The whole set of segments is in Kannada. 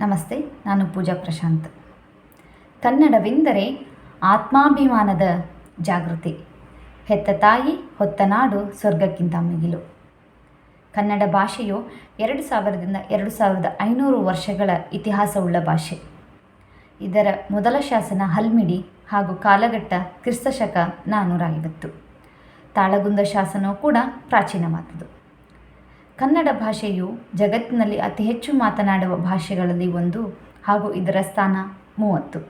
ನಮಸ್ತೆ, ನಾನು ಪೂಜಾ ಪ್ರಶಾಂತ್. ಕನ್ನಡವೆಂದರೆ ಆತ್ಮಾಭಿಮಾನದ ಜಾಗೃತಿ. ಹೆತ್ತ ತಾಯಿ, ಹೊತ್ತ ನಾಡು, ಸ್ವರ್ಗಕ್ಕಿಂತ ಮಿಗಿಲು. ಕನ್ನಡ ಭಾಷೆಯು ಎರಡು ಸಾವಿರದಿಂದ ಎರಡು ಸಾವಿರದ ಐನೂರು ವರ್ಷಗಳ ಇತಿಹಾಸವುಳ್ಳ ಭಾಷೆ. ಇದರ ಮೊದಲ ಶಾಸನ ಹಲ್ಮಿಡಿ ಹಾಗೂ ಕಾಲಘಟ್ಟ ಕ್ರಿಸ್ತಶಕ ನಾನ್ನೂರ ಐವತ್ತು. ತಾಳಗುಂದ ಶಾಸನವು ಕೂಡ ಪ್ರಾಚೀನವಾದುದು. ಕನ್ನಡ ಭಾಷೆಯು ಜಗತ್ತಿನಲ್ಲಿ ಅತಿ ಹೆಚ್ಚು ಮಾತನಾಡುವ ಭಾಷೆಗಳಲ್ಲಿ ಒಂದು ಹಾಗೂ ಇದರ ಸ್ಥಾನ ಮೂವತ್ತು.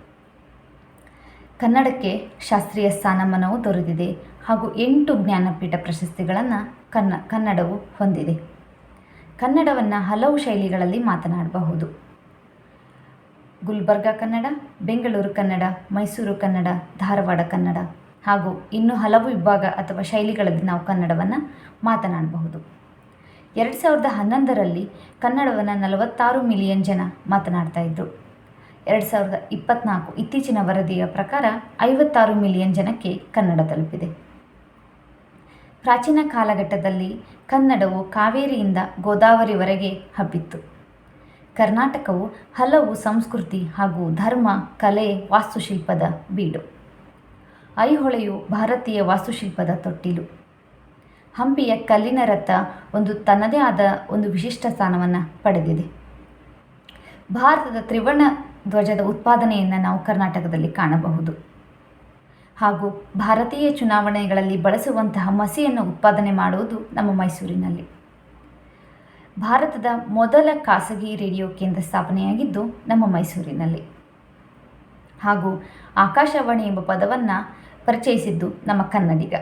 ಕನ್ನಡಕ್ಕೆ ಶಾಸ್ತ್ರೀಯ ಸ್ಥಾನಮಾನವು ದೊರೆತಿದೆ ಹಾಗೂ ಎಂಟು ಜ್ಞಾನಪೀಠ ಪ್ರಶಸ್ತಿಗಳನ್ನು ಕನ್ನ, ಕನ್ನಡವು ಹೊಂದಿದೆ. ಕನ್ನಡವನ್ನು ಹಲವು ಶೈಲಿಗಳಲ್ಲಿ ಮಾತನಾಡಬಹುದು. ಗುಲ್ಬರ್ಗ ಕನ್ನಡ, ಬೆಂಗಳೂರು ಕನ್ನಡ, ಮೈಸೂರು ಕನ್ನಡ, ಧಾರವಾಡ ಕನ್ನಡ ಹಾಗೂ ಇನ್ನೂ ಹಲವು ವಿಭಾಗ ಅಥವಾ ಶೈಲಿಗಳಲ್ಲಿ ನಾವು ಕನ್ನಡವನ್ನು ಮಾತನಾಡಬಹುದು. ಎರಡು ಸಾವಿರದ ಹನ್ನೊಂದರಲ್ಲಿ ಕನ್ನಡವನ್ನು ನಲವತ್ತಾರು ಮಿಲಿಯನ್ ಜನ ಮಾತನಾಡ್ತಾ ಇದ್ದರು ಎರಡು ಸಾವಿರದ ಇಪ್ಪತ್ತ್ನಾಲ್ಕು ಇತ್ತೀಚಿನ ವರದಿಯ ಪ್ರಕಾರ ಐವತ್ತಾರು ಮಿಲಿಯನ್ ಜನಕ್ಕೆ ಕನ್ನಡ ತಲುಪಿದೆ. ಪ್ರಾಚೀನ ಕಾಲಘಟ್ಟದಲ್ಲಿ ಕನ್ನಡವು ಕಾವೇರಿಯಿಂದ ಗೋದಾವರಿವರೆಗೆ ಹಬ್ಬಿತ್ತು. ಕರ್ನಾಟಕವು ಹಲವು ಸಂಸ್ಕೃತಿ ಹಾಗೂ ಧರ್ಮ, ಕಲೆ, ವಾಸ್ತುಶಿಲ್ಪದ ಬೀಡು. ಐಹೊಳೆಯು ಭಾರತೀಯ ವಾಸ್ತುಶಿಲ್ಪದ ತೊಟ್ಟಿಲು. ಹಂಪಿಯ ಕಲ್ಲಿನ ರಥ ಒಂದು ತನ್ನದೇ ಆದ ಒಂದು ವಿಶಿಷ್ಟ ಸ್ಥಾನವನ್ನು ಪಡೆದಿದೆ. ಭಾರತದ ತ್ರಿವರ್ಣ ಧ್ವಜದ ಉತ್ಪಾದನೆಯನ್ನು ನಾವು ಕರ್ನಾಟಕದಲ್ಲಿ ಕಾಣಬಹುದು. ಹಾಗೂ ಭಾರತೀಯ ಚುನಾವಣೆಗಳಲ್ಲಿ ಬಳಸುವಂತಹ ಮಸಿಯನ್ನು ಉತ್ಪಾದನೆ ಮಾಡುವುದು ನಮ್ಮ ಮೈಸೂರಿನಲ್ಲಿ. ಭಾರತದ ಮೊದಲ ಖಾಸಗಿ ರೇಡಿಯೋ ಕೇಂದ್ರ ಸ್ಥಾಪನೆಯಾಗಿದ್ದು ನಮ್ಮ ಮೈಸೂರಿನಲ್ಲಿ. ಹಾಗೂ ಆಕಾಶವಾಣಿ ಎಂಬ ಪದವನ್ನು ಪರಿಚಯಿಸಿದ್ದು ನಮ್ಮ ಕನ್ನಡಿಗ.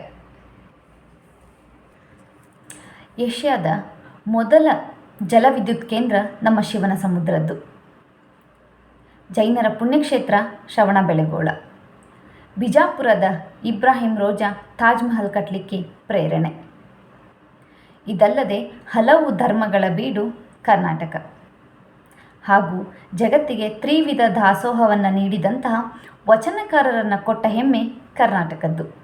ಏಷ್ಯಾದ ಮೊದಲ ಜಲವಿದ್ಯುತ್ ಕೇಂದ್ರ ನಮ್ಮ ಶಿವನ ಸಮುದ್ರದ್ದು. ಜೈನರ ಪುಣ್ಯಕ್ಷೇತ್ರ ಶ್ರವಣಬೆಳಗೊಳ ಬಿಜಾಪುರದ ಇಬ್ರಾಹಿಂ ರೋಜಾ ತಾಜ್ ಮಹಲ್ ಕಟ್ಟಲಿಕ್ಕೆ ಪ್ರೇರಣೆ. ಇದಲ್ಲದೆ ಹಲವು ಧರ್ಮಗಳ ಬೀಡು ಕರ್ನಾಟಕ. ಹಾಗೂ ಜಗತ್ತಿಗೆ ತ್ರಿವಿಧ ದಾಸೋಹವನ್ನು ನೀಡಿದಂತಹ ವಚನಕಾರರನ್ನು ಕೊಟ್ಟ ಹೆಮ್ಮೆ ಕರ್ನಾಟಕದ್ದು.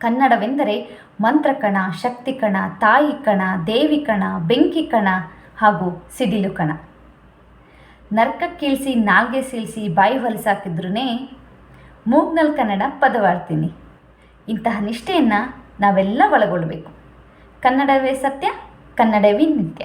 ಕನ್ನಡವೆಂದರೆ ಮಂತ್ರಕಣ ಶಕ್ತಿ ಕಣ ತಾಯಿ ಕಣ ದೇವಿ ಕಣ ಬೆಂಕಿ ಕಣ ಹಾಗೂ ಸಿಡಿಲು ಕಣ ನರ್ಕ ಕೀಳಿಸಿ ನಾಲ್ಗೆ ಸೀಳಿಸಿ ಬಾಯಿ ಹೊಲಿಸಾಕಿದ್ರೂ ಮೂಗ್ನಲ್ ಕನ್ನಡ ಪದವಾಡ್ತೀನಿ. ಇಂತಹ ನಿಷ್ಠೆಯನ್ನು ನಾವೆಲ್ಲ ಒಳಗೊಳ್ಳಬೇಕು ಕನ್ನಡವೇ ಸತ್ಯ, ಕನ್ನಡವೇ ನಿತ್ಯ.